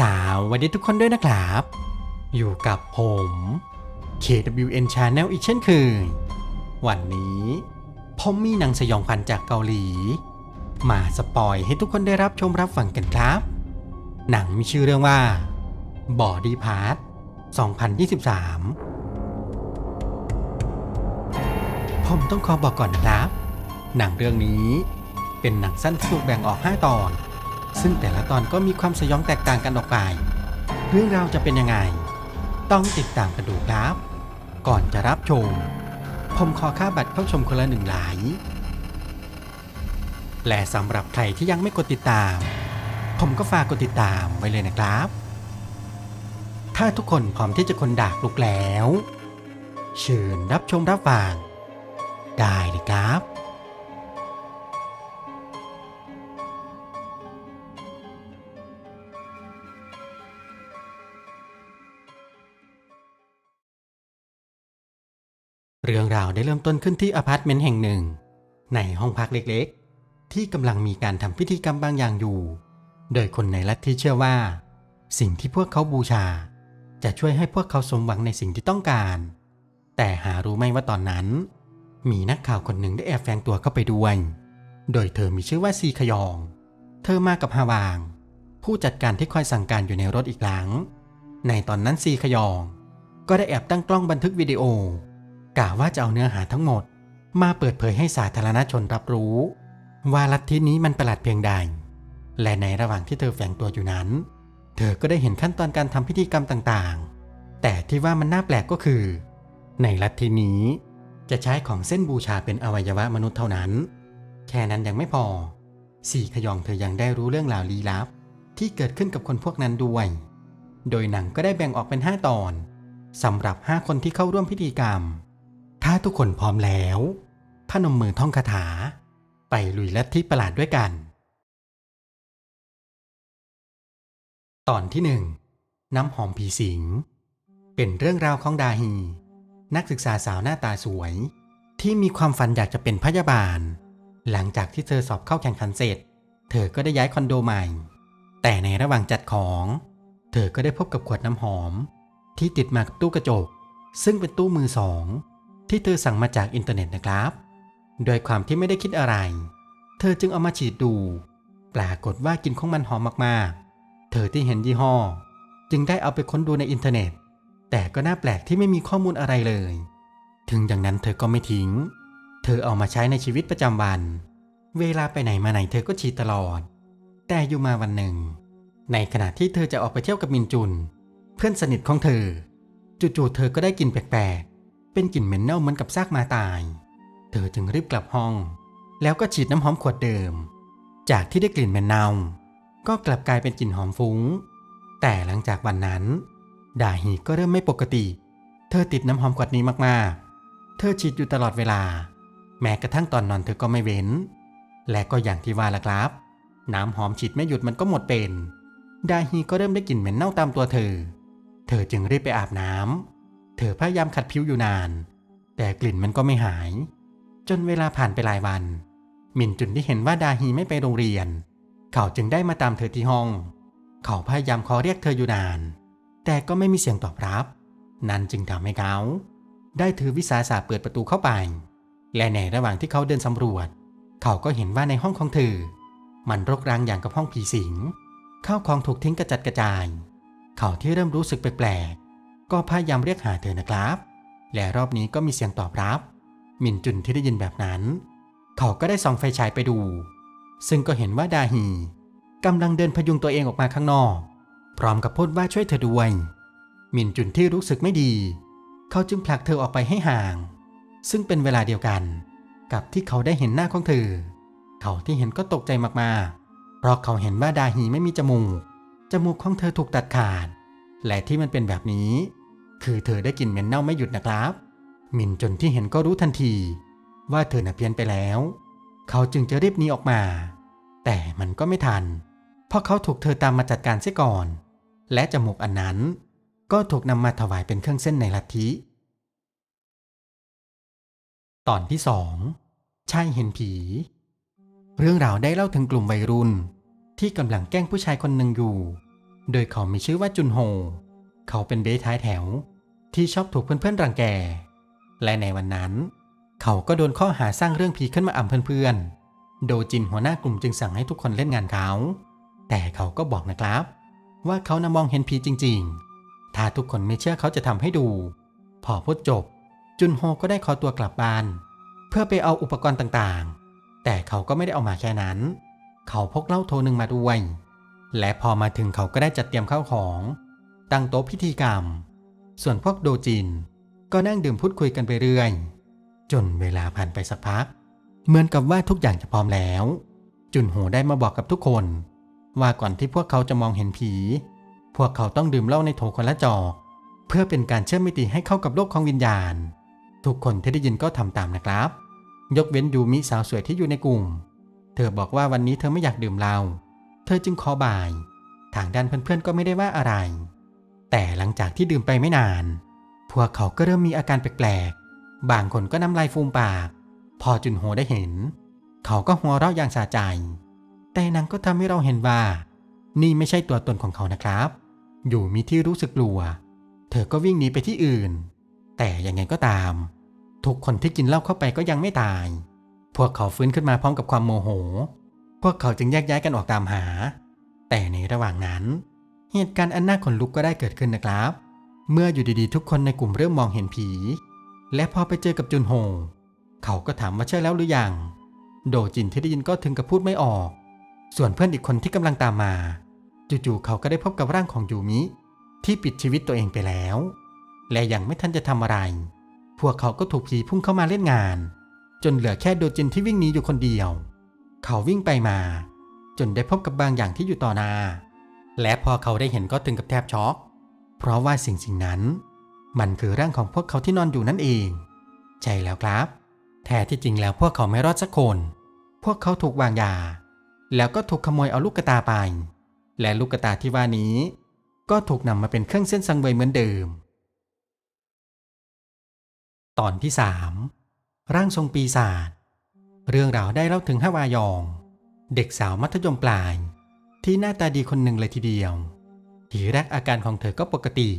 สาวสวัสดีทุกคนด้วยนะครับ อยู่กับผม KWN Channel อีกเช่นเคย วันนี้ผมมีหนังสยองขวัญจากเกาหลี มาสปอยให้ทุกคนได้รับชมรับฟังกันครับ หนังมีชื่อเรื่องว่า Body Part 2023 ผมต้องขอบอกก่อนนะครับ หนังเรื่องนี้เป็นหนังสั้นที่ถูกแบ่งออก 5 ตอน ซึ่งแต่ละตอนก็มีความสยองแตกต่างกันออกไป เรื่องราวจะเป็นยังไง ต้องติดตามกันดูครับ ก่อนจะรับชม ผมขอค่าบัตรเข้าชมคนละหนึ่งหลาย และสำหรับใครที่ยังไม่กดติดตาม ผมก็ฝากกดติดตามไว้เลยนะครับถ้าทุกคนพร้อมที่จะคนดากลุกแล้ว เชิญรับชมรับฟังได้เลยครับ เรื่องราวได้เริ่มต้นขึ้นที่อพาร์ตเมนต์แห่งหนึ่ง ในห้องพักเล็กๆ ที่กำลังมีการทำพิธีกรรมบางอย่างอยู่ โดยคนในลัทธิเชื่อว่า สิ่งที่พวกเขาบูชา จะช่วยให้พวกเขาสมหวังในสิ่งที่ต้องการ แต่หารู้ไหมว่าตอนนั้น มีนักข่าวคนหนึ่งได้แอบแฝงตัวเข้าไปด้วย โดยเธอมีชื่อว่าซีขยอง เธอมากับฮาวาง ผู้จัดการที่คอยสั่งการอยู่ในรถอีกหลัง ในตอนนั้นซีขยอง ก็ได้แอบตั้งกล้องบันทึกวิดีโอ กะว่าจะเอาเนื้อหาทั้งหมด มาเปิดเผยให้สาธารณชนรับรู้ ว่าลัทธินี้มันประหลาดเพียงใด และในระหว่างที่เธอแฝงตัวอยู่นั้น เธอก็ได้เห็นขั้นตอนการทำพิธีกรรมต่างๆ แต่ที่ว่ามันน่าแปลกก็คือ ในลัทธินี้จะใช้ของเส้นบูชาเป็นอวัยวะมนุษย์เท่านั้น แค่นั้นยังไม่พอสี่ขยองเธอยังได้รู้เรื่องราวลี้ลับ ที่เกิดขึ้นกับคนพวกนั้นด้วย โดยหนังก็ได้แบ่งออกเป็น 5 ตอนสำหรับ 5 คนที่เข้าร่วมพิธีกรรม ถ้าทุกคนพร้อมแล้วพนมมือท่องคาถา ไปลุยลัทธิประหลาดด้วยกัน ตอนที่หนึ่งน้ำหอมผีสิง เป็นเรื่องราวของดาฮี นักศึกษาสาวหน้าตาสวย ที่มีความฝันอยากจะเป็นพยาบาล หลังจากที่เธอสอบเข้าแข่งขันเสร็จ เธอก็ได้ย้ายคอนโดใหม่ แต่ในระหว่างจัดของ เธอก็ได้พบกับขวดน้ำหอม ที่ติดมากับตู้กระจก ซึ่งเป็นตู้มือสอง ที่เธอสั่งมาจากอินเทอร์เน็ตนะครับ โดยความที่ไม่ได้คิดอะไร เธอจึงเอามาฉีดดู ปรากฏว่ากินของมันหอมมากๆ เธอที่เห็นยี่ห้อ จึงได้เอาไปค้นดูในอินเทอร์เน็ต แต่ก็น่าแปลกที่ไม่มีข้อมูลอะไรเลย ถึงอย่างนั้นเธอก็ไม่ทิ้ง เธอเอามาใช้ในชีวิตประจำวัน เวลาไปไหนมาไหนเธอก็ฉีดตลอด แต่อยู่มาวันหนึ่ง ในขณะที่เธอจะออกไปเที่ยวกับมินจุน เพื่อนสนิทของเธอ จู่ๆเธอก็ได้กลิ่นแปลกๆ เป็นกลิ่นเหม็นเน่าเหมือนกับซากมาตาย เธอจึงรีบกลับห้อง แล้วก็ฉีดน้ำหอมขวดเดิม จากที่ได้กลิ่นเหม็นเน่าก็กลับกลายเป็นกลิ่นหอมฟุ้ง แต่หลังจากวันนั้น ดาฮีก็เริ่มไม่ปกติ เธอติดน้ำหอมขวดนี้มากๆ เธอฉีดอยู่ตลอดเวลา แม้กระทั่งตอนนอนเธอก็ไม่เว้น และก็อย่างที่ว่าละครับ น้ำหอมฉีดไม่หยุดมันก็หมดเป็น ดาฮีก็เริ่มได้กลิ่นเหม็นเน่าตามตัวเธอ เธอจึงรีบไปอาบน้ำ ธอพยายามขัดผิวอยู่นาน แต่กลิ่นมันก็ไม่หาย จนเวลาผ่านไปหลายวัน มินจุนที่เห็นว่าดาฮีไม่ไปโรงเรียน เขาจึงได้มาตามเธอที่ห้อง เขาพยายามขอเรียกเธออยู่นาน แต่ก็ไม่มีเสียงตอบรับ นั่นจึงทำให้เขา ได้ถือวิสาสะเปิดประตูเข้าไป และในระหว่างที่เขาเดินสำรวจ เขาก็เห็นว่าในห้องของเธอ มันรกร้างอย่างกับห้องผีสิงข้าวของถูกทิ้งกระจัดกระจาย เขาที่เริ่มรู้สึกแปลก ก็พยายามเรียกหาเธอนะครับ และรอบนี้ก็มีเสียงตอบรับ มินจุนที่ได้ยินแบบนั้น เขาก็ได้ส่องไฟฉายไปดู ซึ่งก็เห็นว่าดาฮีกำลังเดินพยุงตัวเองออกมาข้างนอก พร้อมกับพูดว่าช่วยเธอด้วย มินจุนที่รู้สึกไม่ดี เขาจึงผลักเธอออกไปให้ห่าง ซึ่งเป็นเวลาเดียวกัน กับที่เขาได้เห็นหน้าของเธอ เขาที่เห็นก็ตกใจมากๆ เพราะเขาเห็นว่าดาฮีไม่มีจมูก จมูกของเธอถูกตัดขาด และที่มันเป็นแบบนี้ คือเธอได้กลิ่นเหม็นเน่าไม่หยุดนะครับ มินจนที่เห็นก็รู้ทันที ว่าเธอน่ะเพี้ยนไปแล้ว เขาจึงจะรีบหนีออกมา แต่มันก็ไม่ทัน เพราะเขาถูกเธอตามมาจัดการเสียก่อน และจมูกอันนั้น ก็ถูกนำมาถวายเป็นเครื่องเส้นในลัทธิ ตอนที่สองชายเห็นผี เรื่องราวได้เล่าถึงกลุ่มวัยรุ่น ที่กำลังแกล้งผู้ชายคนหนึ่งอยู่ โดยเขามีชื่อว่าจุนโฮ เขาเป็นเบสท้ายแถว ที่ชอบถูกเพื่อนๆรังแก และในวันนั้น เขาก็โดนข้อหาสร้างเรื่องผีขึ้นมาอ่ำเพื่อนๆ โดจินหัวหน้ากลุ่มจึงสั่งให้ทุกคนเล่นงานเขา แต่เขาก็บอกนะครับ ว่าเขานะมองเห็นผีจริงๆ ถ้าทุกคนไม่เชื่อเขาจะทำให้ดู พอพูดจบ จุนโฮก็ได้ขอตัวกลับบ้าน เพื่อไปเอาอุปกรณ์ต่างๆ แต่เขาก็ไม่ได้เอามาแค่นั้น เขาพกเหล้าโทหนึ่งมาด้วย และพอมาถึงเขาก็ได้จัดเตรียมข้าวของ ตั้งโต๊ะพิธีกรรม ส่วนพวกโดจิน ก็นั่งดื่มพูดคุยกันไปเรื่อย จนเวลาผ่านไปสักพัก เหมือนกับว่าทุกอย่างจะพร้อมแล้ว จุนโฮได้มาบอกกับทุกคน ว่าก่อนที่พวกเขาจะมองเห็นผี พวกเขาต้องดื่มเหล้าในโถคนละจอก เพื่อเป็นการเชื่อมมิติให้เข้ากับโลกของวิญญาณ ทุกคนที่ได้ยินก็ทำตามนะครับ ยกเว้นยูมิสาวสวยที่อยู่ในกลุ่ม เธอบอกว่าวันนี้เธอไม่อยากดื่มเหล้า เธอจึงขอบ่าย ทางด้านเพื่อนๆก็ไม่ได้ว่าอะไร แต่หลังจากที่ดื่มไปไม่นาน พวกเขาก็เริ่มมีอาการแปลกๆ บางคนก็น้ำลายฟูมปาก พอจุนโฮได้เห็น เขาก็หัวเราะอย่างสะใจ แต่นางก็ทำให้เราเห็นว่า นี่ไม่ใช่ตัวตนของเขานะครับ อยู่มีที่รู้สึกกลัว เธอก็วิ่งหนีไปที่อื่น แต่ยังไงก็ตาม ทุกคนที่กินเหล้าเข้าไปก็ยังไม่ตาย พวกเขาฟื้นขึ้นมาพร้อมกับความโมโห พวกเขาจึงแยกย้ายกันออกตามหา แต่ในระหว่างนั้น เหตุการณ์อันน่าขนลุกก็ได้เกิดขึ้นนะครับ เมื่ออยู่ดีๆ ทุกคนในกลุ่มเริ่มมองเห็นผี และพอไปเจอกับจุนโฮเขาก็ถามว่าใช่แล้วหรือยัง โดจินที่ได้ยินก็ถึงกับพูดไม่ออก ส่วนเพื่อนอีกคนที่กำลังตามมา จู่ๆเขาก็ได้พบกับร่างของยูมิ ที่ปิดชีวิตตัวเองไปแล้ว และยังไม่ทันจะทำอะไร พวกเขาก็ถูกผีพุ่งเข้ามาเล่นงาน จนเหลือแค่โดจินที่วิ่งหนีอยู่คนเดียว เขาวิ่งไปมา จนได้พบกับบางอย่างที่อยู่ต่อหน้า และพอเขาได้เห็นก็ถึงกับแทบช็อก เพราะว่าสิ่งสิ่งนั้น มันคือร่างของพวกเขาที่นอนอยู่นั่นเอง ใช่แล้วครับ แท้ที่จริงแล้วพวกเขาไม่รอดสักคน พวกเขาถูกวางยา แล้วก็ถูกขโมยเอาลูกกระตาไป และลูกกระตาที่ว่านี้ ก็ถูกนำมาเป็นเครื่องเส้นสังเวยเหมือนเดิม ตอนที่สามร่างทรงปีศาจ เรื่องราวได้เล่าถึงฮาวายอง เด็กสาวมัธยมปลาย ที่หน้าตาดีคนหนึ่งเลยทีเดียว ทีแรกอาการของเธอก็ปกติ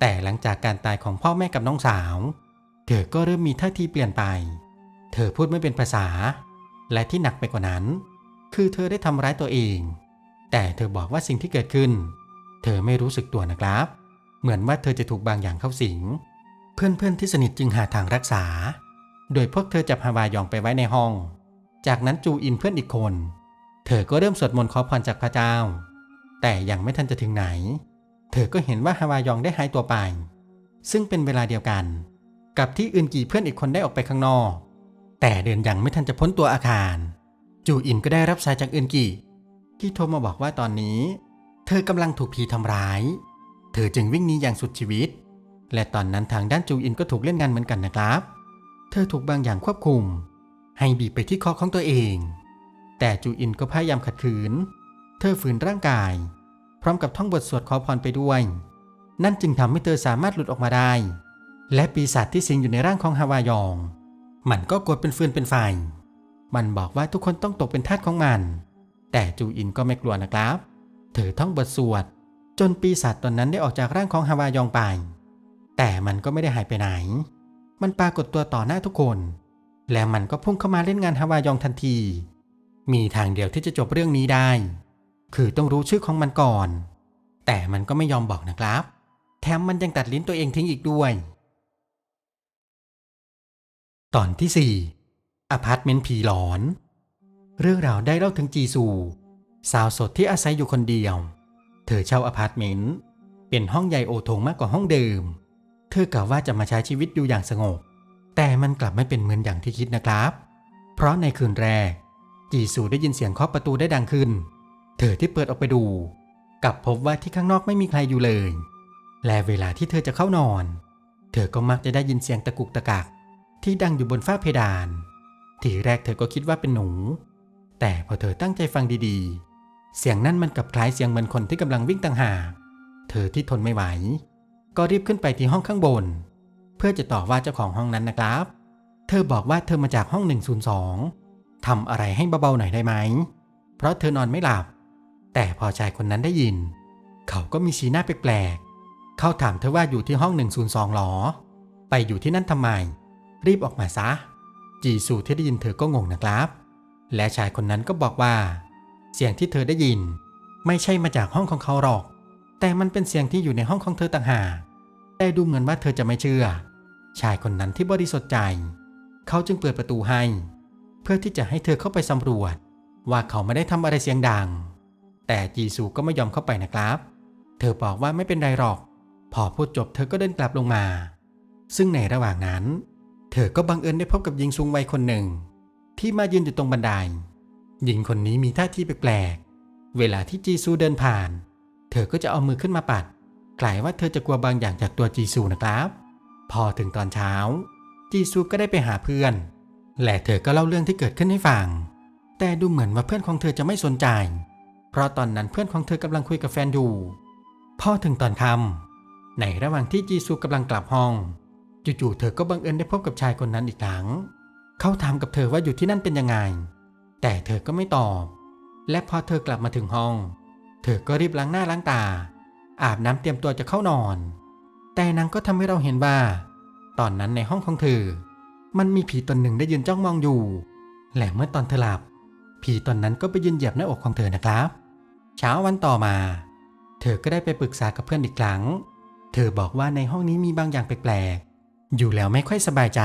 แต่หลังจากการตายของพ่อแม่กับน้องสาว เธอก็เริ่มมีท่าทีเปลี่ยนไป เธอพูดไม่เป็นภาษา และที่หนักไปกว่านั้น คือเธอได้ทำร้ายตัวเอง แต่เธอบอกว่าสิ่งที่เกิดขึ้น เธอไม่รู้สึกตัวนะครับ เหมือนว่าเธอจะถูกบางอย่างเข้าสิง เพื่อนๆที่สนิทจึงหาทางรักษา โดยพวกเธอจับฮาวายองไปไว้ในห้อง จากนั้นจูอินเพื่อนอีกคน เธอก็เริ่มสวดมนต์ขอพรจากพระเจ้า แต่ยังไม่ทันจะถึงไหน เธอก็เห็นว่าฮาวายองได้หายตัวไป ซึ่งเป็นเวลาเดียวกัน กับที่อื่นกี่เพื่อนอีกคนได้ออกไปข้างนอก แต่เดินยังไม่ทันจะพ้นตัวอาคาร จูอินก็ได้รับสายจากอื่นกี่ที่โทรมาบอกว่าตอนนี้ เธอกำลังถูกผีทำร้าย เธอจึงวิ่งหนีอย่างสุดชีวิต และตอนนั้นทางด้านจูอินก็ถูกเล่นงานเหมือนกันนะครับ เธอถูกบางอย่างควบคุม ให้บีบไปที่คอของตัวเอง แต่จูอินก็พยายามขัดขืน เธอฝืนร่างกาย พร้อมกับท่องบทสวดขอพรไปด้วย นั่นจึงทำให้เธอสามารถหลุดออกมาได้ และปีศาจที่สิงอยู่ในร่างของฮาวายอง มันก็กดเป็นฟืนเป็นไฟ มันบอกว่าทุกคนต้องตกเป็นทาสของมัน แต่จูอินก็ไม่กลัวนะครับ เธอท่องบทสวด จนปีศาจตนนั้นได้ออกจากร่างของฮาวายองไป แต่มันก็ไม่ได้หายไปไหน มันปรากฏตัวต่อหน้าทุกคน และมันก็พุ่งเข้ามาเล่นงานฮาวายองทันที มีทางเดียวที่จะจบเรื่องนี้ได้ คือต้องรู้ชื่อของมันก่อน แต่มันก็ไม่ยอมบอกนะครับ แถมมันยังตัดลิ้นตัวเองทิ้งอีกด้วย ตอนที่ 4อพาร์ตเมนต์ผีหลอน เรื่องราวได้เล่าถึงจีซูสาวสดที่อาศัยอยู่คนเดียว เธอเช่าอพาร์ตเมนต์ เป็นห้องใหญ่โอโถงมากกว่าห้องเดิม เธอกล่าวว่าจะมาใช้ชีวิตอยู่อย่างสงบ แต่มันกลับไม่เป็นเหมือนอย่างที่คิดนะครับ เพราะในคืนแรก จีซูได้ยินเสียงเคาะประตูได้ดังขึ้น เธอที่เปิดออกไปดูกลับพบว่าที่ข้างนอกไม่มีใครอยู่เลย และเวลาที่เธอจะเข้านอน เธอก็มักจะได้ยินเสียงตะกุกตะกัก ที่ดังอยู่บนฝ้าเพดาน ทีแรกเธอก็คิดว่าเป็นหนู แต่พอเธอตั้งใจฟังดีๆ เสียงนั้นมันกลับคล้ายเสียงเหมือนคนที่กำลังวิ่งต่างหาก เธอที่ทนไม่ไหว ก็รีบขึ้นไปที่ห้องข้างบน เพื่อจะต่อว่าเจ้าของห้องนั้นนะครับ เธอบอกว่าเธอมาจากห้อง 102ทำอะไรให้เบาๆหน่อยได้ไหม เพราะเธอนอนไม่หลับ แต่พอชายคนนั้นได้ยิน เขาก็มีสีหน้าแปลกๆ เขาถามเธอว่าอยู่ที่ห้อง 102หรอ ไปอยู่ที่นั่นทำไม รีบออกมาซะ จีซูที่ได้ยินเธอก็งงนะครับ และชายคนนั้นก็บอกว่า เสียงที่เธอได้ยิน ไม่ใช่มาจากห้องของเขาหรอก แต่มันเป็นเสียงที่อยู่ในห้องของเธอต่างหากแต่ดูเหมือนว่าเธอจะไม่เชื่อ ชายคนนั้นที่บริสุทธิ์ใจ เขาจึงเปิดประตูให้ เพื่อที่จะให้เธอเข้าไปสำรวจ ว่าเขาไม่ได้ทำอะไรเสียงดัง แต่จีซูก็ไม่ยอมเข้าไปนะครับ เธอบอกว่าไม่เป็นไรหรอก พอพูดจบเธอก็เดินกลับลงมา ซึ่งในระหว่างนั้น เธอก็บังเอิญได้พบกับหญิงสูงวัยคนหนึ่ง ที่มายืนอยู่ตรงบันไดหญิงคนนี้มีท่าทีแปลกๆเวลาที่จีซูเดินผ่านเเธอก็จะเอามือขึ้นมาปัดกลายว่าเธอจะกลัวบางอย่างจากตัวจีซูนะครับ พอถึงตอนเช้า จีซูก็ได้ไปหาเพื่อน และเธอก็เล่าเรื่องที่เกิดขึ้นให้ฟัง แต่ดูเหมือนว่าเพื่อนของเธอจะไม่สนใจ เพราะตอนนั้นเพื่อนของเธอกำลังคุยกับแฟนอยู่ พอถึงตอนค่ำในระหว่างที่จีซูกำลังกลับห้อง จู่ๆเธอก็บังเอิญได้พบกับชายคนนั้นอีกครั้ง เขาถามกับเธอว่าอยู่ที่นั่นเป็นยังไง แต่เธอก็ไม่ตอบ และพอเธอกลับมาถึงห้อง เธอก็รีบล้างหน้าล้างตา อาบน้ำเตรียมตัวจะเข้านอน แต่นางก็ทำให้เราเห็นว่า ตอนนั้นในห้องของเธอ มันมีผีตนหนึ่งได้ยืนจ้องมองอยู่ และเมื่อตอนเธอหลับ ผีตนนั้นก็ไปยืนเหยียบหน้าอกของเธอนะครับ เช้าวันต่อมา เธอก็ได้ไปปรึกษากับเพื่อนอีกครั้ง เธอบอกว่าในห้องนี้มีบางอย่างแปลกๆ อยู่แล้วไม่ค่อยสบายใจ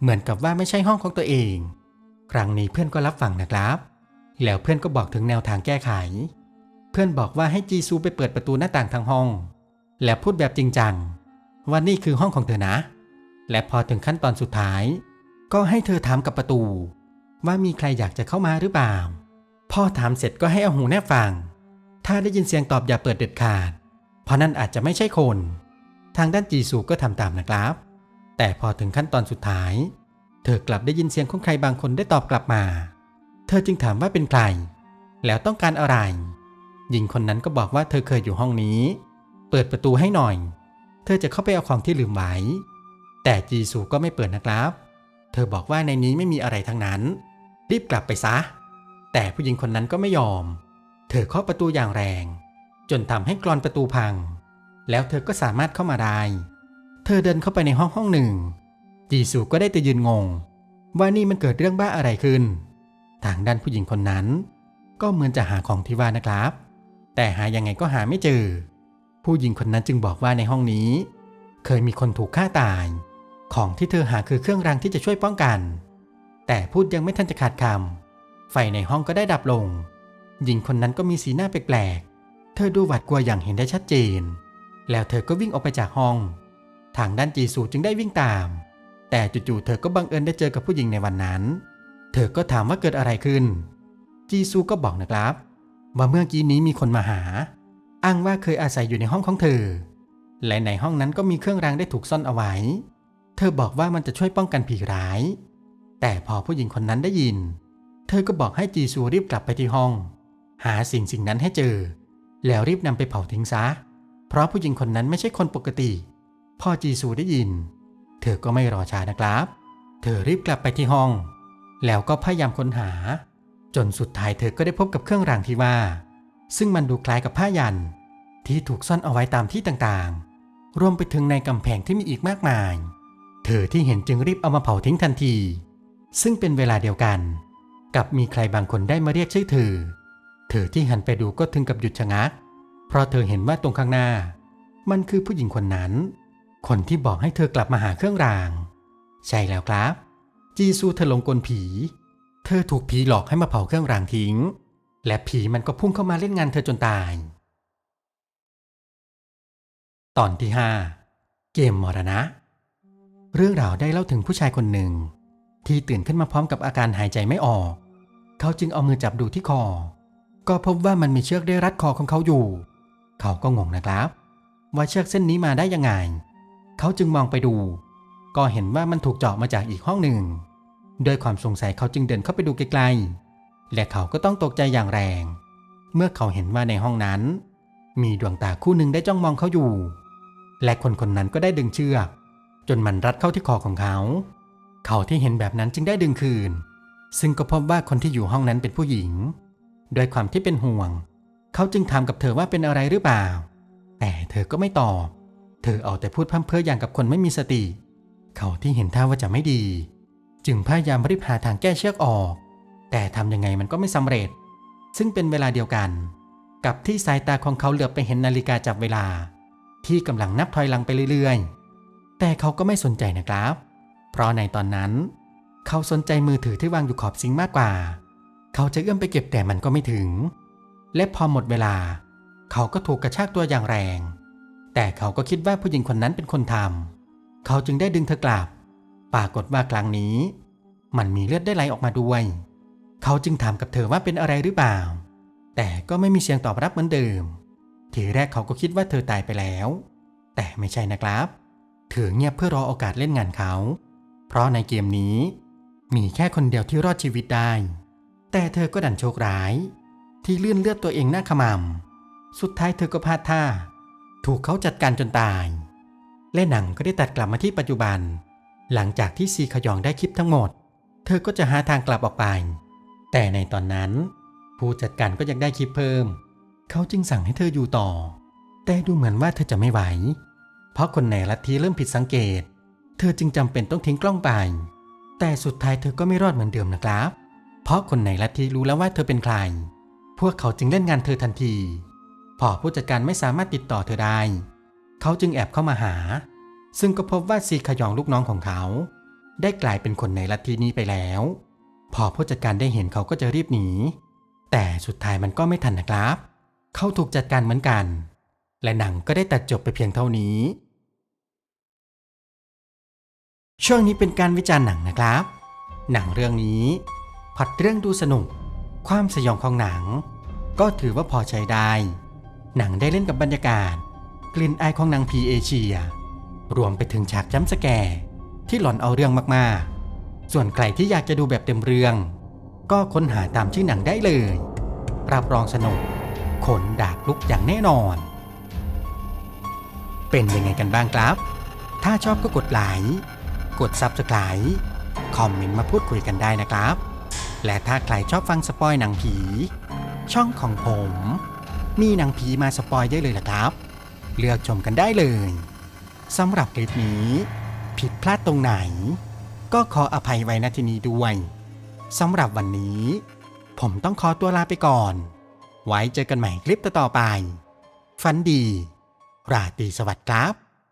เหมือนกับว่าไม่ใช่ห้องของตัวเอง ครั้งนี้เพื่อนก็รับฟังนะครับ แล้วเพื่อนก็บอกถึงแนวทางแก้ไข เพื่อนบอกว่าให้จีซูไปเปิดประตูหน้าต่างทางห้อง และพูดแบบจริงจังว่านี่คือห้องของเธอนะ และพอถึงขั้นตอนสุดท้าย ก็ให้เธอถามกับประตู ว่ามีใครอยากจะเข้ามาหรือเปล่า พอถามเสร็จก็ให้เอาหูแนบฟัง ถ้าได้ยินเสียงตอบอย่าเปิดเด็ดขาด เพราะนั่นอาจจะไม่ใช่คน ทางด้านจีซูก็ทำตามนะครับ แต่พอถึงขั้นตอนสุดท้าย เธอกลับได้ยินเสียงของใครบางคนได้ตอบกลับมา เธอจึงถามว่าเป็นใคร แล้วต้องการอะไร หญิงคนนั้นก็บอกว่าเธอเคยอยู่ห้องนี้ เปิดประตูให้หน่อย เธอจะเข้าไปเอาของที่ลืมไว้ แต่จีซูก็ไม่เปิดนะครับ เธอบอกว่าในนี้ไม่มีอะไรทั้งนั้น รีบกลับไปซะ แต่ผู้หญิงคนนั้นก็ไม่ยอม เธอเคาะประตูอย่างแรง จนทำให้กรอนประตูพัง แล้วเธอก็สามารถเข้ามาได้ เธอเดินเข้าไปในห้องห้องหนึ่ง จีซูก็ได้แต่ยืนงง ว่านี่มันเกิดเรื่องบ้าอะไรขึ้น ทางด้านผู้หญิงคนนั้นก็เหมือนจะหาของที่ว่านะครับ แต่หายังไงก็หาไม่เจอ ผู้หญิงคนนั้นจึงบอกว่าในห้องนี้ เคยมีคนถูกฆ่าตาย ของที่เธอหาคือเครื่องรางที่จะช่วยป้องกัน แต่พูดยังไม่ทันจะขาดคำไฟในห้องก็ได้ดับลง หญิงคนนั้นก็มีสีหน้าแปลกๆ เธอดูหวาดกลัวอย่างเห็นได้ชัดเจน แล้วเธอก็วิ่งออกไปจากห้อง ทางด้านจีซูจึงได้วิ่งตาม แต่จู่ๆเธอก็บังเอิญได้เจอกับผู้หญิงในวันนั้น เธอก็ถามว่าเกิดอะไรขึ้น จีซูก็บอกนะครับ ว่าเมื่อกี้นี้มีคนมาหา อ้างว่าเคยอาศัยอยู่ในห้องของเธอ และในห้องนั้นก็มีเครื่องรางได้ถูกซ่อนเอาไว้ เธอบอกว่ามันจะช่วยป้องกันผีร้าย แต่พอผู้หญิงคนนั้นได้ยิน เธอก็บอกให้จีซูรีบกลับไปที่ห้อง หาสิ่งสิ่งนั้นให้เจอ แล้วรีบนำไปเผาทิ้งซะ เพราะผู้หญิงคนนั้นไม่ใช่คนปกติ พ่อจีซูได้ยิน เธอก็ไม่รอช้านะครับ เธอรีบกลับไปที่ห้อง แล้วก็พยายามค้นหา จนสุดท้ายเธอก็ได้พบกับเครื่องรางที่ว่า ซึ่งมันดูคล้ายกับผ้ายัน ที่ถูกซ่อนเอาไว้ตามที่ต่างๆ รวมไปถึงในกำแพงที่มีอีกมากมาย เธอที่เห็นจึงรีบเอามาเผาทิ้งทันที ซึ่งเป็นเวลาเดียวกัน กับมีใครบางคนได้มาเรียกชื่อเธอ เธอที่หันไปดูก็ถึงกับหยุดชะงัก เพราะเธอเห็นว่าตรงข้างหน้า มันคือผู้หญิงคนนั้น คนที่บอกให้เธอกลับมาหาเครื่องราง ใช่แล้วครับ จีซูเธอลงกลผี เธอถูกผีหลอกให้มาเผาเครื่องรางทิ้ง และผีมันก็พุ่งเข้ามาเล่นงานเธอจนตาย ตอนที่ 5 เกมมรณะ เรื่องราวได้เล่าถึงผู้ชายคนหนึ่ง ที่ตื่นขึ้นมาพร้อมกับอาการหายใจไม่ออก เขาจึงเอามือจับดูที่คอ ก็พบว่ามันมีเชือกได้รัดคอของเขาอยู่ เขาก็งงนะครับ ว่าเชือกเส้นนี้มาได้ยังไง เขาจึงมองไปดู ก็เห็นว่ามันถูกเจาะมาจากอีกห้องหนึ่ง ด้วยความสงสัยเขาจึงเดินเข้าไปดูใกลๆ และเขาก็ต้องตกใจอย่างแรง เมื่อเขาเห็นว่าในห้องนั้น มีดวงตาคู่หนึ่งได้จ้องมองเขาอยู่ และคนคนนั้นก็ได้ดึงเชือก จนมันรัดเข้าที่คอของเขา เขาที่เห็นแบบนั้นจึงได้ดึงคืน ซึ่งก็พบว่าคนที่อยู่ห้องนั้นเป็นผู้หญิง ด้วยความที่เป็นห่วง เขาจึงถามกับเธอว่าเป็นอะไรหรือเปล่า แต่เธอก็ไม่ตอบ เธอเอาแต่พูดพร่ำเพ้ออย่างกับคนไม่มีสติ เขาที่เห็นท่าว่าจะไม่ดี จึงพยายามรีบหาทางแก้เชือกออก แต่ทำยังไงมันก็ไม่สำเร็จ ซึ่งเป็นเวลาเดียวกัน กับที่สายตาของเขาเหลือบไปเห็นนาฬิกาจับเวลา ที่กำลังนับถอยหลังไปเรื่อยๆ แต่เขาก็ไม่สนใจนะครับ เพราะในตอนนั้น เขาสนใจมือถือที่วางอยู่ขอบซิงมากกว่า เขาจะเอื้อมไปเก็บแต่มันก็ไม่ถึง และพอหมดเวลา เขาก็ถูกกระชากตัวอย่างแรง แต่เขาก็คิดว่าผู้หญิงคนนั้นเป็นคนทำเขาจึงได้ดึงเธอกลับ ปรากฏว่าครั้งนี้ มันมีเลือดได้ไหลออกมาด้วย เขาจึงถามกับเธอว่าเป็นอะไรหรือเปล่า แต่ก็ไม่มีเสียงตอบรับเหมือนเดิม ทีแรกเขาก็คิดว่าเธอตายไปแล้ว แต่ไม่ใช่นะครับ เธอเงียบเพื่อรอโอกาสเล่นงานเขา เพราะในเกมนี้ มีแค่คนเดียวที่รอดชีวิตได้ แต่เธอก็ดันโชคร้าย ที่เลื่อนเลือดตัวเองหน้าขมำสุดท้ายเธอก็พลาดท่า ถูกเขาจัดการจนตาย และหนังก็ได้ตัดกลับมาที่ปัจจุบัน หลังจากที่ซีขยองได้คลิปทั้งหมด เธอก็จะหาทางกลับออกไป แต่ในตอนนั้น ผู้จัดการก็ยังได้คลิปเพิ่ม เขาจึงสั่งให้เธออยู่ต่อ แต่ดูเหมือนว่าเธอจะไม่ไหว เพราะคนในลัทธิเริ่มผิดสังเกต เธอจึงจำเป็นต้องทิ้งกล้องไป แต่สุดท้ายเธอก็ไม่รอดเหมือนเดิมนะครับ เพราะคนในลัทธิรู้แล้วว่าเธอเป็นใคร พวกเขาจึงเล่นงานเธอทันที พอผู้จัดการไม่สามารถติดต่อเธอได้ เขาจึงแอบเข้ามาหา ซึ่งก็พบว่าซีขยองลูกน้องของเขา ได้กลายเป็นคนในลัทธินี้ไปแล้ว พอผู้จัดการได้เห็นเขาก็จะรีบหนี แต่สุดท้ายมันก็ไม่ทันนะครับ เขาถูกจัดการเหมือนกัน และหนังก็ได้ตัดจบไปเพียงเท่านี้ ช่วงนี้เป็นการวิจารณ์หนังนะครับ หนังเรื่องนี้พล็อดเรื่องดูสนุก ความสยองของหนัง ก็ถือว่าพอใช้ได้ หนังได้เล่นกับบรรยากาศ กลิ่นอายของหนังผีเอเชีย รวมไปถึงฉากจ้ำสแกร์ที่หลอนเอาเรื่องมากๆ ส่วนใครที่อยากจะดูแบบเต็มเรื่อง ก็ค้นหาตามชื่อหนังได้เลย รับรองสนุกขนดากลุกอย่างแน่นอน เป็นยังไงกันบ้างครับ ถ้าชอบก็กดไลค์กด Subscribe คอมเมนต์มาพูดคุยกันได้นะครับ และถ้าใครชอบฟังสปอยหนังผี ช่องของผม มีหนังผีมาสปอยได้เลยละครับ เลือกชมกันได้เลย สำหรับคลิปนี้ ผิดพลาดตรงไหน ก็ขออภัยไว้ณที่นี้ด้วยสำหรับวันนี้ ผมต้องขอตัวลาไปก่อน ไว้เจอกันใหม่คลิปต่อๆไป ฝันดี ราตรีสวัสดิ์ครับ